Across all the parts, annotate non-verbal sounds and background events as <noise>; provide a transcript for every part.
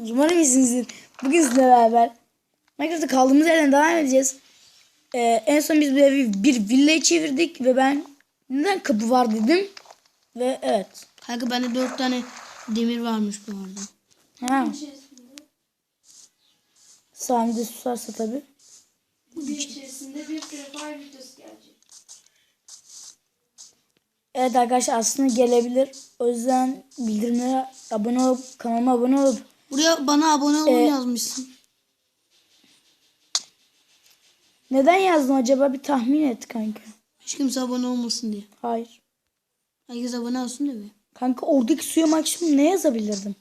Umarım iyisinizdir. Bugün sizlerle beraber Minecraft'ta kaldığımız yerden devam edeceğiz. Ee, en son biz bu evi bir villaya çevirdik ve ben neden kapı var dedim. Ve evet. Kanka bende dört tane demir varmış bu arada. Ha. Susarsa. Bugün içerisinde bir Free videosu gelecek. Evet arkadaşlar aslında gelebilir. O yüzden bildirimlere abone olup kanalıma abone olup Buraya bana abone olun Ee, yazmışsın. neden yazdım acaba bir tahmin et kanka. Hiç kimse abone olmasın diye. Hayır. Herkes abone olsun diye. mi? Kanka oradaki suya maksimum ne yazabilirdim?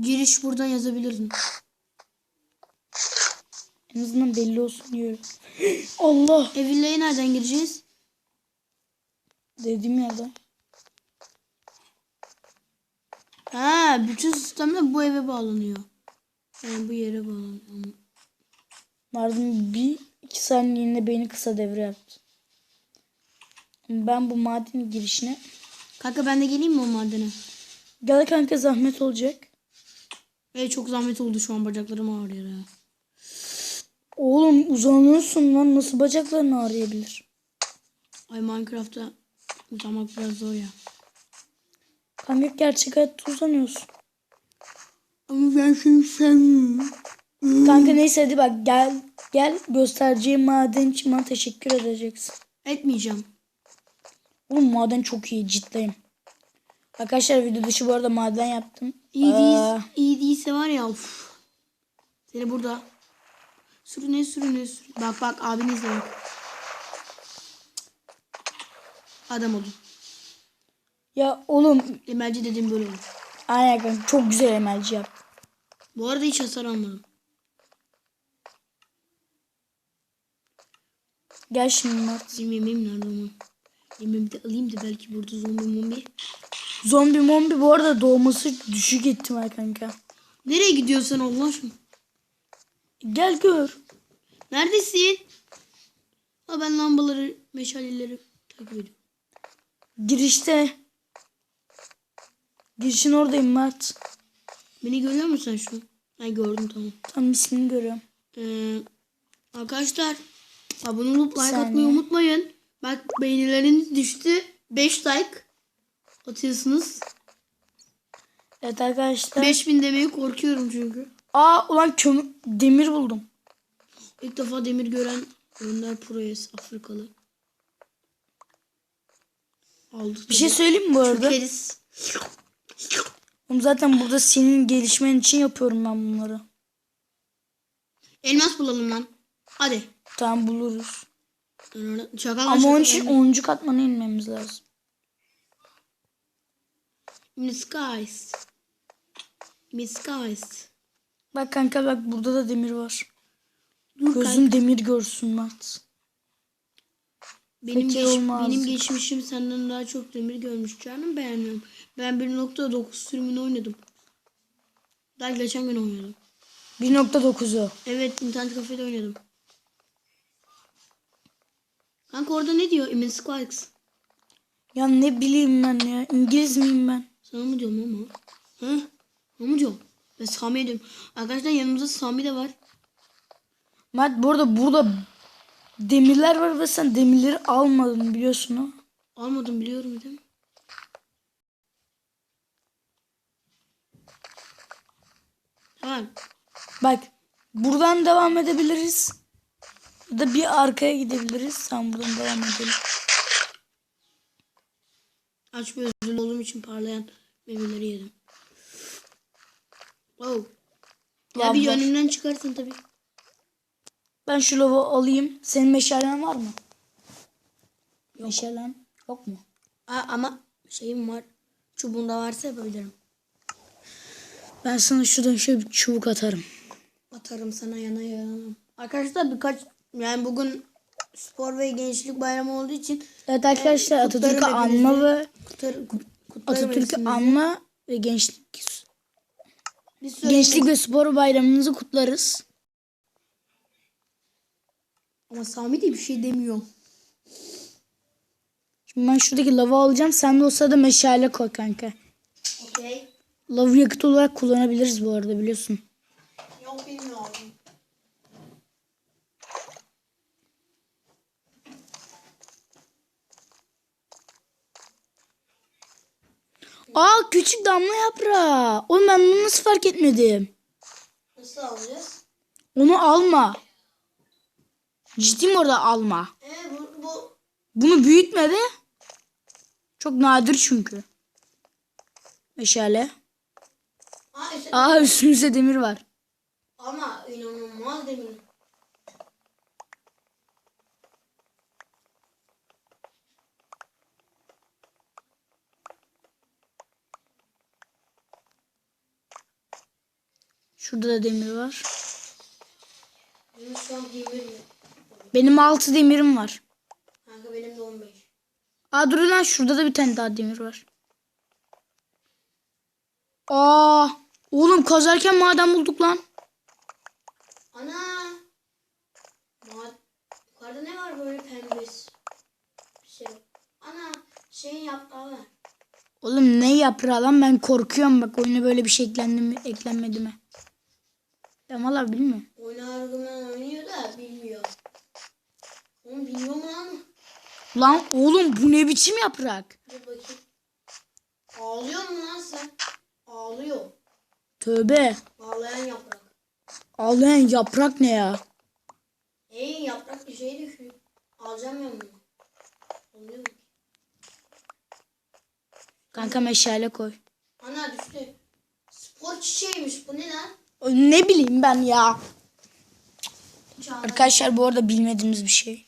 Giriş buradan yazabilirdin. En azından belli olsun diyorum. <gasps> Allah E nereden gireceğiz? dediğim yerden. Ha, bütün sistemler bu eve bağlanıyor. Yani bu yere bağlanıyor. Nardım bir iki saniyeliğine beyni kısa devre yaptı. Ben bu maden girişine Kanka ben de geleyim mi o madene? gel kanka zahmet olacak. E çok zahmet oldu şu an bacaklarım ağrıyor ya. Oğlum uzanıyorsun lan nasıl bacakların ağrıyabilir? Ay Minecraft'ta uzanmak biraz zor ya. Kanka gerçek hayatta uzanıyorsun. Ama ben seni sevmiyorum. Kanka neyse hadi bak gel gel göstereceğim maden için bana teşekkür edeceksin. Etmeyeceğim. Oğlum maden çok iyi ciddiyim. Arkadaşlar video dışı bu arada maden yaptım. İyi Aa, değil, iyi değilse var ya uf. Seni burada. Sürüne sürüne sürüne. Bak bak abini izle bak. Adam oldu. Ya oğlum Emelci dediğim böyle olur. aynen kanka çok güzel emelci yaptın. Bu arada hiç hasar almadım. Gel şimdi Mert. Benim yemeğim nerede ama? Yemeğimi de alayım da belki burada zombi mombi. Zombi mombi bu arada doğması düşük ihtimal kanka. Nereye gidiyorsun Allah aşkına? Gel gör. Neredesin? Ha ben lambaları, meşaleleri takip ediyorum. Girişte. Girişin oradayım Mert. Beni görüyor musun sen şu? Ha gördüm tamam. Tam ismini görüyorum. Ee, arkadaşlar abone olup like Saniye. atmayı unutmayın. Bak beğenileriniz düştü. 5 like atıyorsunuz. Evet arkadaşlar. 5000 demeye korkuyorum çünkü. Aa ulan kömür demir buldum. İlk defa demir gören Önder Proyes Afrikalı. Aldık. Bir şey söyleyeyim mi bu arada? Çökeriz. Oğlum zaten burada senin gelişmen için yapıyorum ben bunları. Elmas bulalım lan. Hadi. Tamam buluruz. Çakal Ama onun için 10. katmana inmemiz lazım. Skies. In the skies. Bak kanka bak burada da demir var. Dur Gözün demir görsün Mert. Benim, geç- olmaz. benim geçmişim senden daha çok demir görmüş canım beğenmiyorum. Ben 1.9 sürümünü oynadım. Daha geçen gün oynadım. 1.9'u. Evet internet kafede oynadım. Kanka orada ne diyor? Emin Squikes. Ya ne bileyim ben ya. İngiliz miyim ben? Sana mı diyorum ama? Hı? Ne mı diyorum? Ben Sami'ye diyorum. Arkadaşlar yanımızda Sami de var. Mert bu arada burada demirler var ve sen demirleri almadın biliyorsun ha. Almadım biliyorum değil mi? Tamam. Bak buradan devam edebiliriz. Ya da bir arkaya gidebiliriz. Sen buradan devam edelim. Aç ve özürlü olduğum için parlayan meyveleri yedim. Oh. Ya bir var. önümden çıkarsın tabii. Ben şu lava alayım. Senin meşalen var mı? Meşalen yok mu? Aa, ama şeyim var. Çubuğunda varsa yapabilirim. Ben sana şuradan şöyle bir çubuk atarım. Atarım sana yana yana. Arkadaşlar birkaç yani bugün spor ve gençlik bayramı olduğu için Evet arkadaşlar Evet, Atatürk'ü anma ve kutlar, Atatürk'ü anma ve gençlik gençlik ve spor bayramınızı kutlarız. Ama Sami de bir şey demiyor. Şimdi ben şuradaki lava alacağım. Sen de o sırada meşale koy kanka. Lavı yakıt olarak kullanabiliriz bu arada biliyorsun. Yok bilmiyorum. Aa küçük damla yaprağı. Oğlum ben bunu nasıl fark etmedim? Nasıl alacağız? Onu alma. Ciddiyim orada alma. Ee bu, bu Bunu büyütme de. Çok nadir çünkü. Meşale. Aa, işte, Aa üstümüzde demir var. ama inanılmaz demir. Şurada da demir var. Benim 6 demirim var. Kanka benim de 15. Aa dur lan şurada da bir tane daha demir var. Aa oğlum kazarken maden bulduk lan. Ana! Ma Yukarıda ne var böyle pembes? Bir şey. Ana şeyin yaprağı var. Oğlum ne yaprağı lan ben korkuyorum bak oyuna böyle bir şey eklendi mi eklenmedi mi? Ben valla bilmiyorum. Oyunu argüman oynuyor da bilmiyor. Onu biliyor mu lan? Lan oğlum bu ne biçim yaprak? Dur bakayım. Ağlıyor mu lan sen? Ağlıyor. Tövbe. Ağlayan yaprak. Ağlayan yaprak ne ya? Ey yaprak bir şey düşüyor. Alacağım ben bunu. Oluyor mu? Kanka meşale koy. Ana düştü. Spor çiçeğiymiş. Bu ne lan? Ne bileyim ben ya. Arkadaşlar bu arada bilmediğimiz bir şey.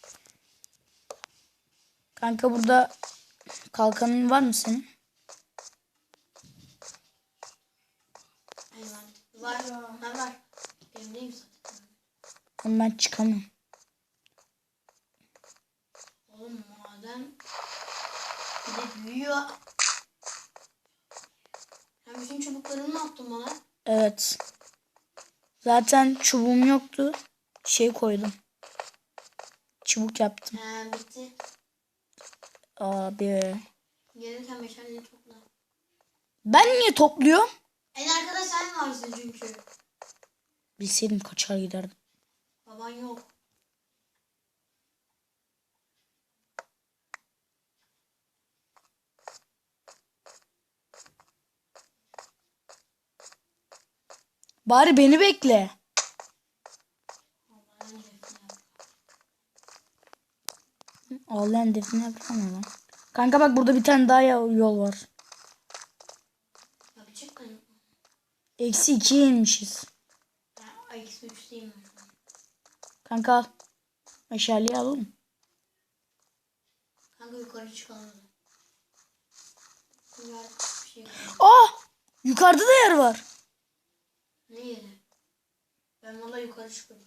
Kanka burada kalkanın var mı senin? Var. Ha var. Benim neyim zaten. Ben çıkamam. Oğlum maden bir de büyüyor. Sen bütün çubuklarını ne yaptın bana? Evet. Zaten çubuğum yoktu. Şey koydum. Çubuk yaptım. He bitti. Abi. Gelirken meşalini topla. Ben niye topluyorum? Arkada sen varsın çünkü. Bilseydim kaçar giderdim. Baban yok. Bari beni bekle. Babanın defne yap. Ağlayan define yapsana lan. Kanka bak burada bir tane daha yol var. Yapacak mı? Eksi ikiye inmişiz. Ha, eksi üçteyim ben şu an. Kanka al. Meşaleyi alalım. Kanka yukarı çıkalım. Şey. Aa! Yukarıda da yer var. Ne yeri? Ben valla yukarı çıkıyorum.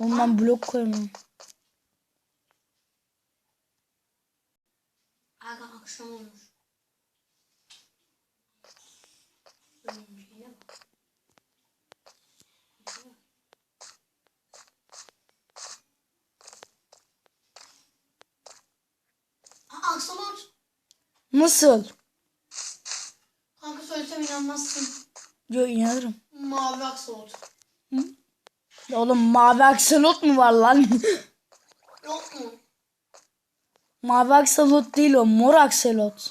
Ben blok koyamıyorum. Aga akşam olmuş. Benim şeyine bak. Aa aksolot. Nasıl? Kanka söylesem inanmazsın. Yo inanırım. Mavi aksolot. Oğlum mavi aksolot mu var lan? <laughs> Yok mu? mavi aksolot değil o. Mor aksolot.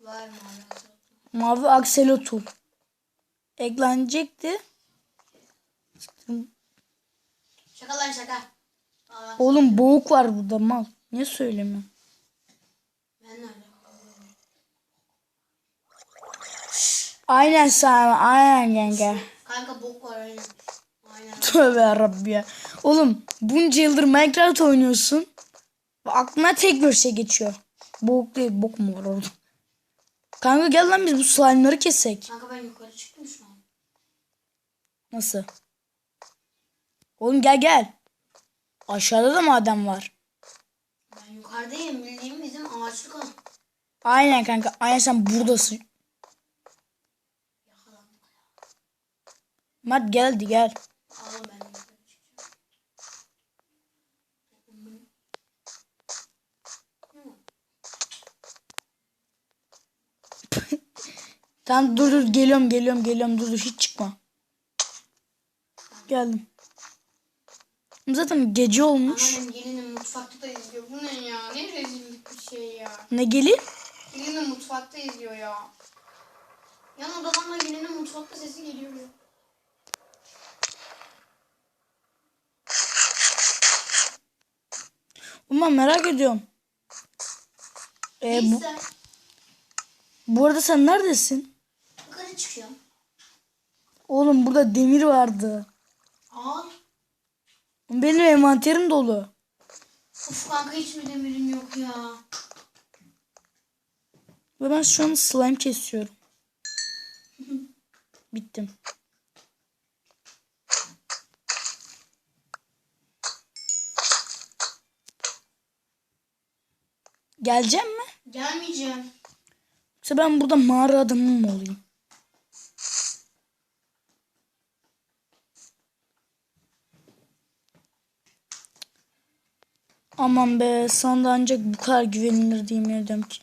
Var mavi aksolot. Mavi akselotul. Eklenecekti. Şaka lan şaka. Aa, Oğlum boğuk var burada mal. Niye söylemiyorsun? ben nerede? Aynen sana. Aynen yenge. Kanka bok var aynen. Aynen. Tövbe yarabbi ya. Oğlum bunca yıldır Minecraft oynuyorsun. Aklına tek bir şey geçiyor. Boğuk değil. Bok mu var orada? Kanka gel lan biz bu slime'ları kesek. Kanka ben yukarı çıktım şu an. Nasıl? Oğlum gel gel. Aşağıda da maden var. Ben yukarıdayım. Bildiğim bizim ağaçlık alan. Aynen kanka. Aynen sen buradasın. Mat geldi gel. <laughs> Tam dur dur geliyorum geliyorum geliyorum dur dur hiç çıkma. Geldim. Zaten gece olmuş. Annem gelinim mutfakta da izliyor. Bu ne ya? Ne rezillik bir şey ya. Ne gelin? Gelinim mutfakta izliyor ya. Yan odadan da gelinin mutfakta sesi geliyor ya. Ulan merak ediyorum. Ee, bu, Neyse. bu arada sen neredesin? Yukarı çıkıyorum. Oğlum burada demir vardı. Al. Benim envanterim dolu. Uf kanka hiç mi demirim yok ya. Ve ben şu an slime kesiyorum. <laughs> Bittim. Geleceğim mi? Gelmeyeceğim. Yoksa ben burada mağara adamı mı olayım? Aman be sana ancak bu kadar güvenilir diyemiyordum ki.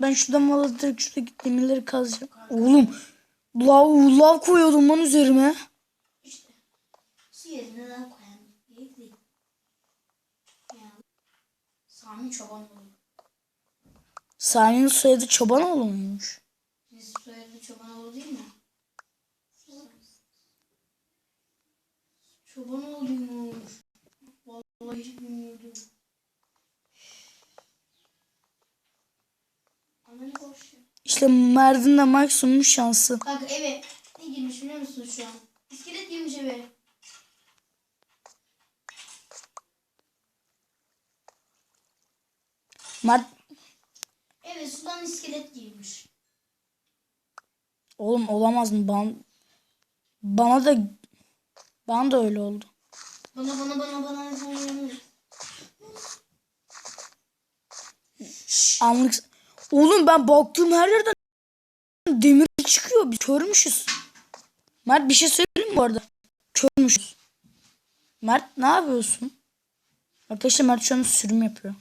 Ben şuradan valla direkt şuradaki demirleri kazacağım. Oğlum lav, lav koyuyordum lan üzerime. İşte. Su yerine daha koyalım. İyi değil. Ya. Sami Çobanoğlu. Sani'nin soyadı Çobanoğlu muymuş? Biz soyadı Çobanoğlu değil mi? Çobanoğlu'ymuş. Vallahi hiç bilmiyordum. İşte Mert'in de maksimum şansı. Kanka eve ne girmiş biliyor musun şu an? İskelet girmiş eve. Mert Evet sudan iskelet girmiş. oğlum olamaz mı? Bana, bana da bana da öyle oldu. Bana bana bana bana bana. Anlık. Oğlum ben baktığım her yerden demir çıkıyor. Biz körmüşüz. Mert bir şey söyleyeyim mi bu arada? Körmüşüz. Mert ne yapıyorsun? Arkadaşlar Mert şu an sürüm yapıyor.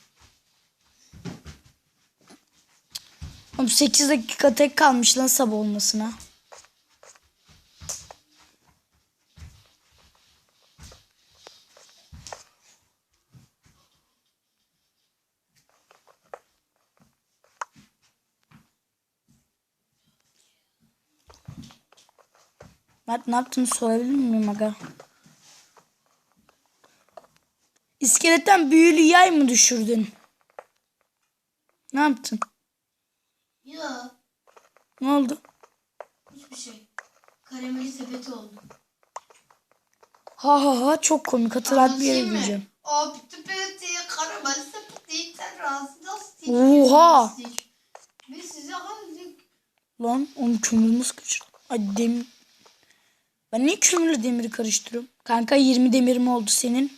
Oğlum 8 dakika tek kalmış lan sabah olmasına. Mert ne yaptığını sorabilir miyim aga? İskeletten büyülü yay mı düşürdün? Ne yaptın? Oldu? hiçbir şey. Karameli sepeti oldu. Ha ha ha çok komik hatırlat bir yere gideceğim. O bitti bitti karameli sepeti sen rahatsız Oha! Biz size hallettik. Lan onu kömür nasıl kaçırdım? Ay demir. Ben niye kömürle demiri karıştırıyorum? Kanka 20 demirim oldu senin.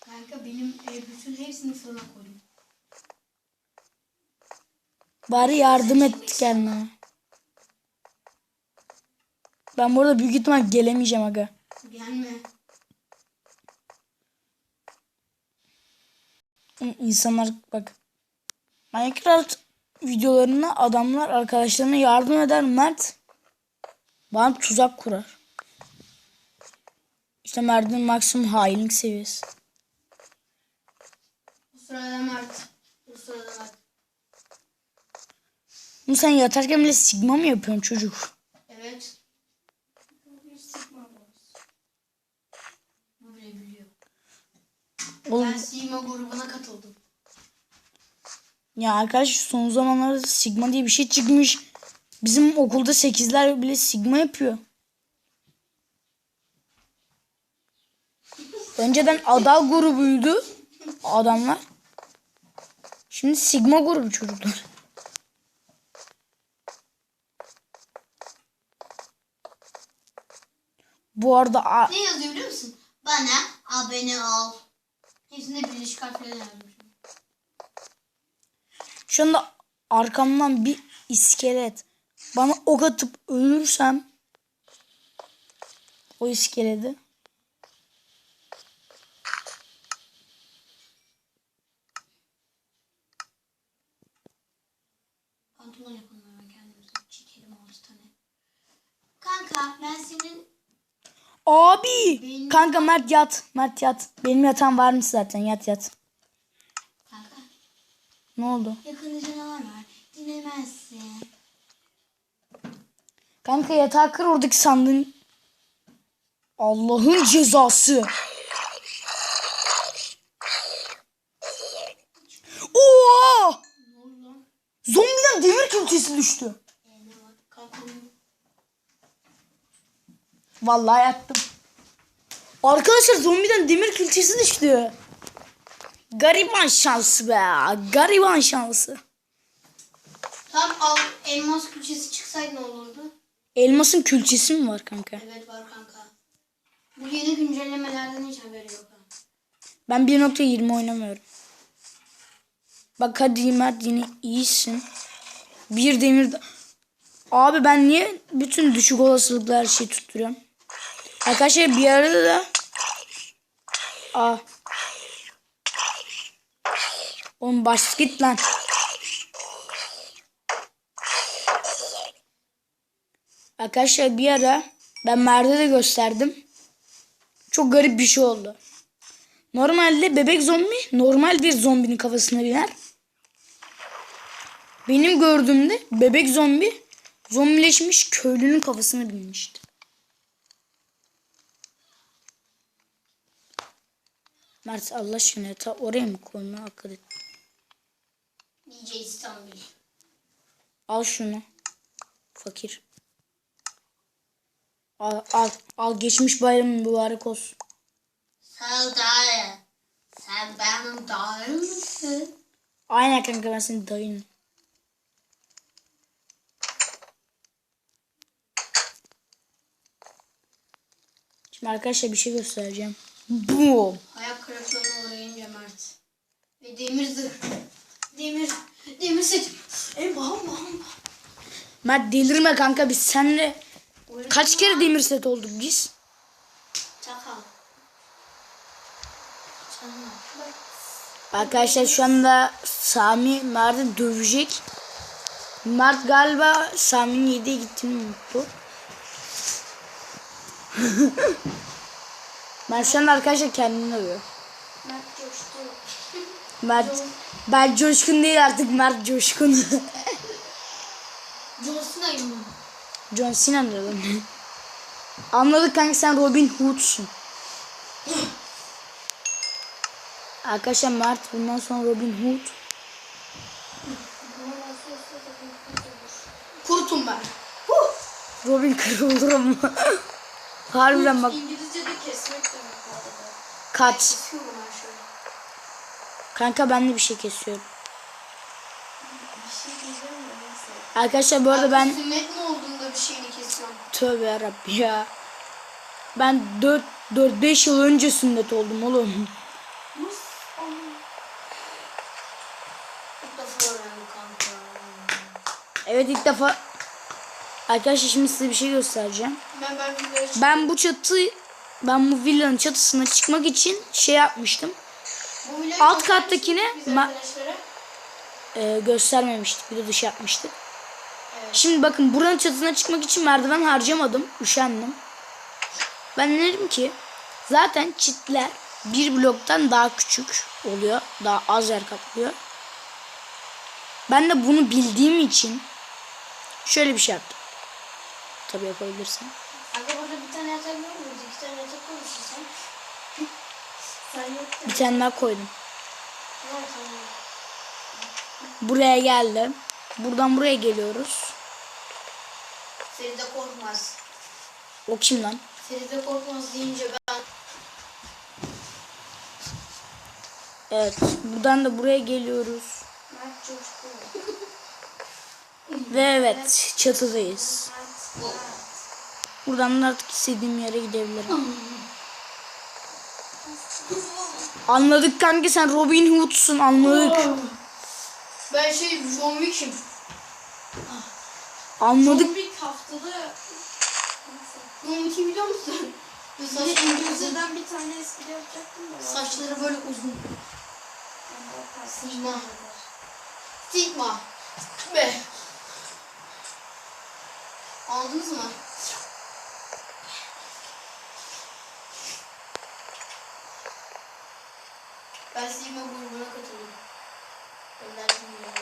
Kanka benim e, bütün hepsini fırına koydum. Bari yardım et kendine. Ben burada büyük ihtimal gelemeyeceğim aga. Gelme. İnsanlar bak. Minecraft videolarına adamlar arkadaşlarına yardım eder Mert. Bana tuzak kurar. İşte Mert'in maksimum hainlik seviyesi. Bu sırada Mert. Bu sırada Mert. Oğlum sen yatarken bile sigma mı yapıyorsun çocuk? Evet. Bu bile biliyor. Oğlum Ben Sima grubuna katıldım. ya arkadaş son zamanlarda sigma diye bir şey çıkmış. Bizim okulda 8'ler bile sigma yapıyor. Önceden adal grubuydu adamlar. Şimdi sigma grubu çocuklar. Bu arada Ne yazıyor biliyor musun? Bana abone ol. Hepsinde birleşik harflerle şu anda arkamdan bir iskelet bana ok atıp ölürsem o iskeleti Pantolon pantolon yapalım hemen kendimize. Çekelim 6 tane. Kanka ben senin Abi. Benim- Kanka Mert yat. Mert yat. Benim yatağım varmış zaten. Yat yat. kanka Ne oldu? yakında canavar var. Dinlemezsin. Kanka yatağı kır oradaki sandığın. Allah'ın cezası. Oha! Zombiden demir külçesi düştü. Ne var? Kanka Vallahi yattım. Arkadaşlar zombiden demir külçesi düştü. Gariban şansı be. Gariban şansı. Tam al elmas külçesi çıksaydı ne olurdu? Elmasın külçesi mi var kanka? Evet var kanka. Bu yeni güncellemelerden hiç haberi yok ha. Ben 1.20 oynamıyorum. Bak hadi Mert yine iyisin. Bir demir... Abi ben niye bütün düşük olasılıklı her şeyi tutturuyorum? Arkadaşlar bir arada da... Aa. Oğlum baş git lan. Arkadaşlar bir ara ben Mert'e de gösterdim. Çok garip bir şey oldu. Normalde bebek zombi normal bir zombinin kafasına biner. Benim gördüğümde bebek zombi zombileşmiş köylünün kafasına binmişti. Mert Allah aşkına ta oraya mı koyma hakikaten. DJ İstanbul. Al şunu. Fakir. Al al al geçmiş bayramın mübarek olsun. Sağ ol dayı. Sen benim dayım mısın? Aynen kanka ben senin dayın. Şimdi arkadaşlar bir şey göstereceğim. Boom. Ayak kırıklığına uğrayınca Mert. Ve demir zırh. Demir. Demir set. E bam bam. Mert delirme kanka biz seninle kaç kere demir set olduk biz? Çakal. Arkadaşlar şu anda Sami Mert'i dövecek. Mert galiba Sami'nin yediğe gittiğini unuttu. Mert <laughs> şu anda arkadaşlar kendini dövüyor. Mert coştu. Mert ben coşkun değil artık Mert coşkun. <laughs> John Cena'yım mı? John Cena diyorum. Anladık kanka sen Robin Hood'sun. Arkadaşlar Mert bundan sonra Robin Hood. Kurtum ben. Robin kırılırım. Harbiden bak İngilizce'de kesmek demek bu arada. kaç. Kanka ben de bir şey kesiyorum. Bir şey diyeceğim de neyse. Arkadaşlar bu arada ben Sünnet mi olduğunda bir şeyini kesiyorum. tövbe yarabbi ya. Ben 4 4 5 yıl önce sünnet oldum oğlum. Evet ilk defa Arkadaşlar şimdi size bir şey göstereceğim. Ben ben Ben bu çatı ben bu villanın çatısına çıkmak için şey yapmıştım. Alt arkadaşlara. e, göstermemiştik. Bir de dışı yapmıştık. Şimdi bakın buranın çatısına çıkmak için merdiven harcamadım. Üşendim. Ben dedim ki zaten çitler bir bloktan daha küçük oluyor. Daha az yer kaplıyor. Ben de bunu bildiğim için şöyle bir şey yaptım. Tabii yapabilirsin. Kanka burada bir tane yatak yok muydu? İki tane yatak koymuşsun sen. sen yok. Bir tane daha koydum. Buraya geldim. Buradan buraya geliyoruz. Feride korkmaz. O kim lan? Feride korkmaz deyince ben Evet. Buradan da buraya geliyoruz. Ve evet çatıdayız. Buradan da artık istediğim yere gidebilirim. Anladık kanka sen Robin Hood'sun anladık. Ben şey John Wick'im. Anladık. Bir haftada John Wick'i biliyor musun? bir de Saçları uzun. İngilizce'den bir tane espri yapacaktım da. Saçları böyle uzun. Sigma. Sigma. Be. Aldınız mı? Ben Sigma grubuna katılıyorum. Gönderdim ya.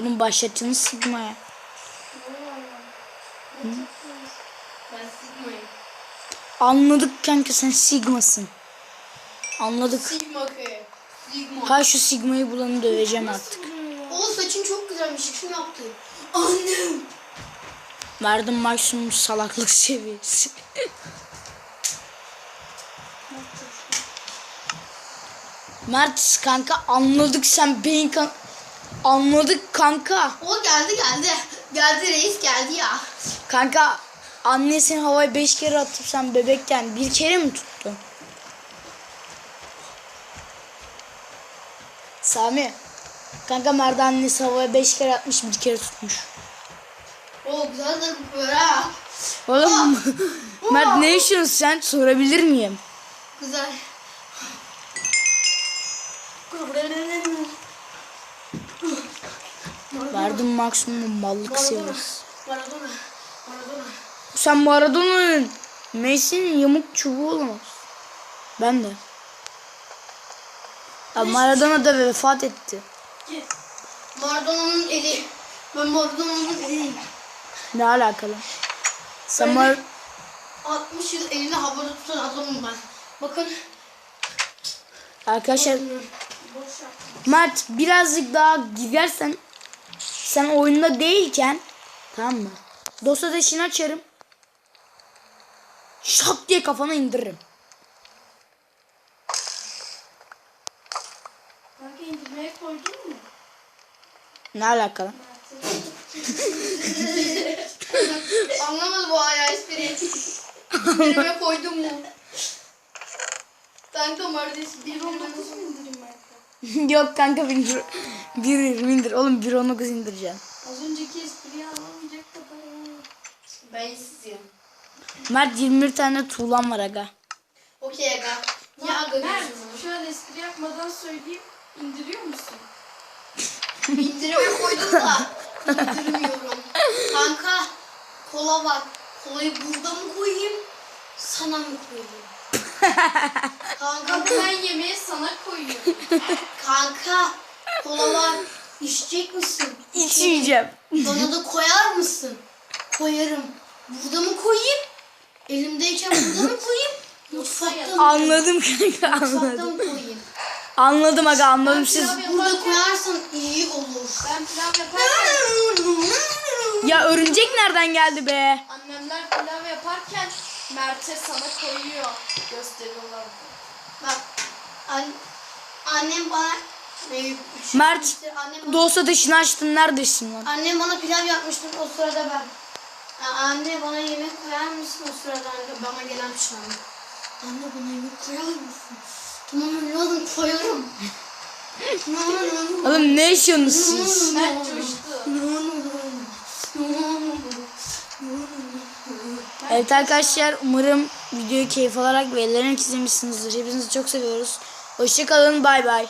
Bunun başlatını. Ben Sigma'yım. Anladık kanka sen Sigma'sın. Anladık. Sigma. Sigma. Ha şu Sigma'yı bulanı döveceğim artık. O saçın çok güzelmiş. Kim yaptı? Annem. Verdim maksimum salaklık seviyesi. <laughs> Mert kanka anladık sen beyin kan... Anladık kanka. O geldi geldi. Geldi reis geldi ya. Kanka anne seni havaya beş kere atıp sen bebekken bir kere mi tuttun? Sami. Kanka Mert annesi havaya beş kere atmış bir kere tutmuş. O güzel de böyle ha. Oğlum <laughs> Mert ne yaşıyorsun sen sorabilir miyim? Güzel. <laughs> Verdim maksimum mallık. Maradona. Sen Maradona'nın Messi'nin yamuk çubuğu olamaz. Ben de. Ya Maradona da vefat etti. Maradona'nın eli. Ben Maradona'nın eliyim. Ne alakalı? Sen Mar 60 yıl elini havada tutan adamım ben. Bakın. Arkadaşlar Mert birazcık daha gidersen sen oyunda değilken tamam mı? Dosya dışını açarım. Şak diye kafana indiririm. Kanka indirmeye koydun mu? Ne alakalı? <laughs> Anlamadı bu hala espriyi. Birime koydum mu? Kanka Maradona bir Nasıl indireyim ben? <laughs> Yok kanka bindir. Bir indir. Oğlum 1.19 indireceğim. Az önceki espriyi anlamayacak kadar. Ben sizim. Mert 21 tane tuğlam var aga. Okey aga. Niye aga Mert diyorsun? şu an espri yapmadan söyleyeyim. İndiriyor musun? İndirime koydum da indirmiyorum. Kanka kola var. Kolayı burada mı koyayım? Sana mı koyayım? Kanka ben yemeği sana koyuyorum. <laughs> Kanka kola var. İçecek misin? İçmeyeceğim. Bana da koyar mısın? Koyarım. Burada mı koyayım? Elimdeyken burada mı koyayım? <laughs> Mutfakta mı? Anladım kanka Mutfakta anladım. mı koyayım? Anladım aga anladım siz. Burada koyarsan iyi olur. Ben pilav yaparken Ya örümcek nereden geldi be? annemler pilav yaparken Mert'e sana koyuyor. Gösteriyorlar. Bak an, annem bana ne, Mert, işte annem, bana, Dosya dışını açtın neredesin lan? annem bana pilav yapmıştı o sırada ben. Ya Anne bana yemek koyar mısın o sırada anne bana gelen pişmanlık. Anne bana yemek koyar mısın? Tamam evladım koyarım. Oğlum ne yaşıyorsunuz siz? Mert coştu. Evet arkadaşlar umarım videoyu keyif alarak ve eğlenerek izlemişsinizdir. Hepinizi çok seviyoruz. Hoşçakalın bay bay.